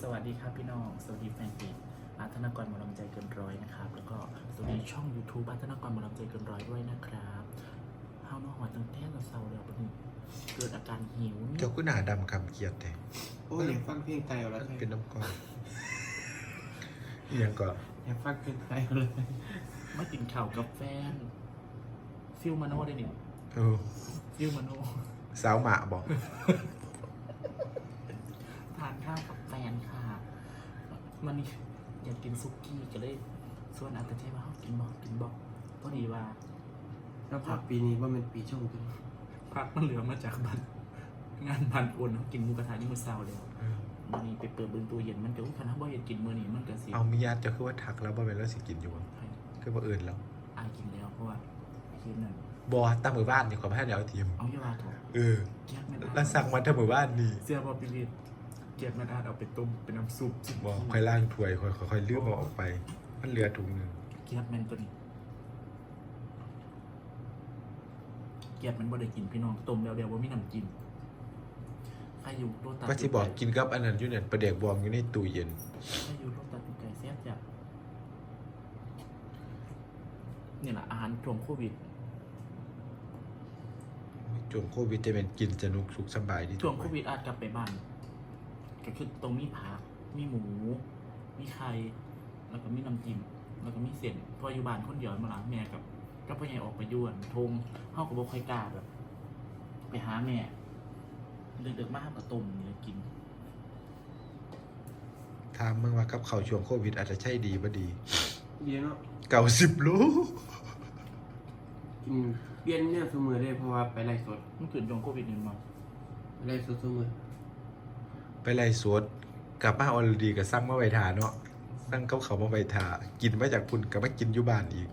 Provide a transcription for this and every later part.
สวัสดีครับพี่น้อง สวัสดีแฟนเพจอาร์ธนกรหมอลำใจเกินร้อยนะครับ แล้วก็สวัสดีช่อง YouTube อาร์ธนกรหมอลำใจเกินร้อยด้วยนะครับเฮาเนาะหัวตั้งแต่เราเศร้าแล้วปะนี่เกิดอาการหิวเจ้าก็หนาดำคำเกียดแต่โอ้ยอยากฟังเพลงไทยเอาแล้วเป็นน้ำก้อนอหยังก็อยากฟังเพลงไทยเอาเลยไม่กินข้าวกับแฟนฟิลมาโน่ได้เนี่ยเออฟิลมาโน่สาวหมาบอก ทานข้าวกับแฟนค่ะ มันนี่อยากกินซุกี้ก็เลยส่วนอาจจะเทว่าเขากินบอกกินบอกพอดีว่าแล้วผักปีนี้ว่ามันปีช่องกันพักมันเหลือมาจากบันงานบันโอนเขากินหมูกระทะนี่มือเศร้าแล้วมันนี่ไปเปิดเบิ้งตู้เย็นมันก็อุ้ยคันถ้าบ่อยากกินมื้อนี้มันก็สิเอามีญาติเจะคือว่าทักแล้วบ่เป็นแล้วสิกินอยู่บ่ให้คือบ่อื่นแล้วอายกินแล้วเพราะว่าคืนนั้นบอตั้งมือบ้านนี่ขอพาเดี๋ยวเอาทีมเอาอย่าว่าเถอะเออเกียดแม่นแล้วสั่งมาทั้งมือบ้านนี่เสียบ่ปิริต เกียดแม่นอาจเอาไปต้มเป็นน้ำซุปสิบอกค่อยล่างถ้วยค่อยค่อยๆเลือกเอาออกไป มันเหลือถุงหนึงเกียดแม่นตัวนี้เกียดมันบ่ได้กินพี่น้องต้มแล้วเดี๋ยวบ่มีน้ำกินใครอยู่โรตัสว่าสิบอกกินกับอันนั้นอยู่เนี่ยประเด็กบวมอยู่ในตู้เย็นใครอยู่โรตัสไก่แซ่บจ้ะนี่แหละอาหารช่วงโควิดช่วงโควิดจะเป็นกินสนุกสุขสบายดีช่วงโควิดอาจกลับไปบ้าน ก็คือตรงมีผัก มีหมู มีไข่ แล้วก็มีน้ำจิ้มแล้วก็มีเส้นเพออยู่บ้านคนเดียวมาละแม่กับก็พ่อใหญ่ออกไปย่วนทงเฮาก็บ่ค่อยกล้าแบบ ไปหาแม่ดึกๆมาหาก็ต้มนี่กิน ถามมึงว่ากับเขาวช่วงโควิดอาจจะใช่ดีบ่ดีเดียวเนาะเก่าสิบโลกินเปลี่ยนเนี่ยเสมอได้เพราะว่าไปไล่สดมันคือช่วงโควิดนี่มา ไปไล่สดเสมอ ไปไล่สวดกลับมาออลดีกับสั่งมาไว้ทาเนาะสั่งเขาเขามาไว้ทา กินมาจากคุณกับมากินอยู่บ้านอีก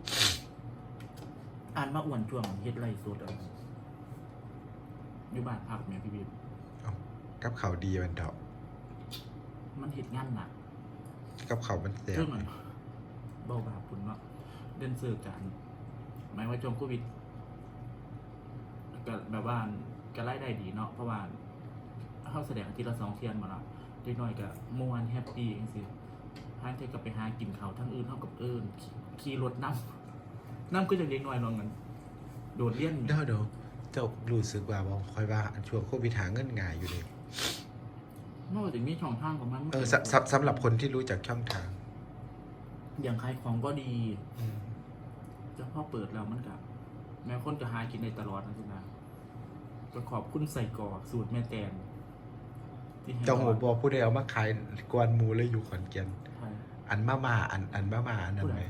อ่านมาอ้วนช่วงเฮ็ดไรสดเอาอยู่บ้านพักแม่พี่บีบกับเขาวดีมันเถอะมันเฮ็ดงานหนักกับเขาวมันแสบเรื่องมันเบาบาปุ่นเนาะเดินเสือกันหมายว่าช่วงโควิดก็แบบว่าก็ไล่ได้ดีเนาะเพราะว่า เข้าแสดงอาทีละสองเทียนมาละเล็กน้อยก็ม่วนแฮปปี้จังซี่ห้างเทก็ไปหากินเขาวทั้งอื่นเท่ากับเอิญขี่รถน้ำน้ำก็จะเล็กน้อยลองกันโดดเลี่ยนเดี๋ยวเดี๋ยวเจ้ารู้สึกว่าบ่คอยว่าอันช่วงโควิดหาเงินง่ายอยู่เลยนอกจากมีช่องทางของมันเออสสสำหรับคนที่รู้จักช่องทาง อย่างขายของก็ดีจะพอเปิดแล้วมันกับแม้คนก็หากินในตลอดนะสินะก็ขอบคุณใส่กรอกสูตรแม่แตน ที่ให้เจ้าหัวบอผู้ใดเอามาขายกวนหมูเลยอยู่ขอนแก่นใช่อันมามาอันอันมามาอันนั้นไหม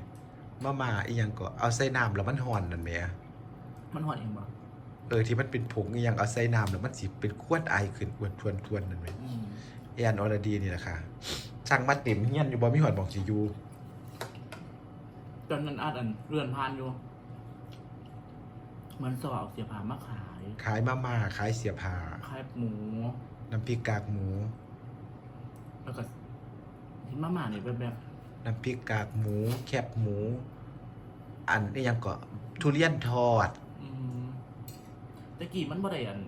มามาอีหยังก็เอาใส่น้ำแล้วมันห่อนนั่นแหมมันหอดเองบ่เออที่มันเป็นผงอีหยังเอาใส่น้ำแล้วมันสิเป็นขวดไอขึ้นอวดทวนทวนนั่นไหมอืมแอนอรดีนี่แหละค่ะช่างมาเต็มเฮียนอยู่บ่มีหอดบอกสิอยู่ตอนนั้นอาจอันเรือนพานอยู่เหมือนสวเอาเสียผามาขาย ขายมาม่าขายเสียผ้าขายหมู น้ำพริกกากหมู แล้วก็เห็นมาม่าเนี่ยแบบแบบน้ำพริกกากหมู แคบหมู อันนี้ยังก็ทุเรียนทอดอืมแตะกี้มันบ่ได้อัน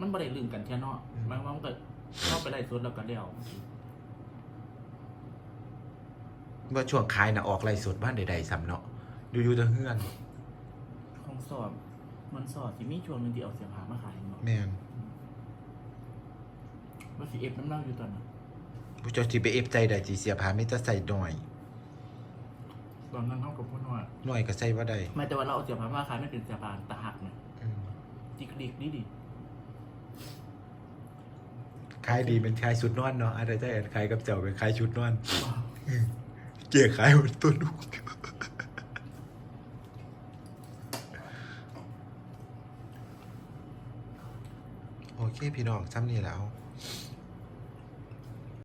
มันบ่ได้ลืมกันแค่เนาะอืม หมายความว่ามันก็เข้าไปไล่สดแล้วก็เดี่ยวเมื่อช่วงขายนะออกไรสดบ้านใดๆซ้ำเนาะดูอยู่แตะเฮือน ของสอบมันสอบที่มีช่วงหนึงที่เอาเสียผามาขายเนาะแม่นว่า สิเอฟน้ำเน่าอยู่ตอนนั้นผู้เจ้าสิไปเอฟใจได้สิเสียผ้ามีแต่ใส่หน่อย ตอนนั้นเท่ากับพูดว่าหน่อยก็ใส่บ่ได้ไม่แต่ว่าเราเอาเสียผามาขายไม่เป็นเสียผาตะหักเนี่ยอืมจิกดิกดิดิขายดีเป็นขายชุดนอนเนาะอะไรจะแอนขายกับเจ้าเป็นขายชุดนอน เกี่ยขายหมดตัวลูกโอเคพี่น้องซ้ำนี่แล้วอ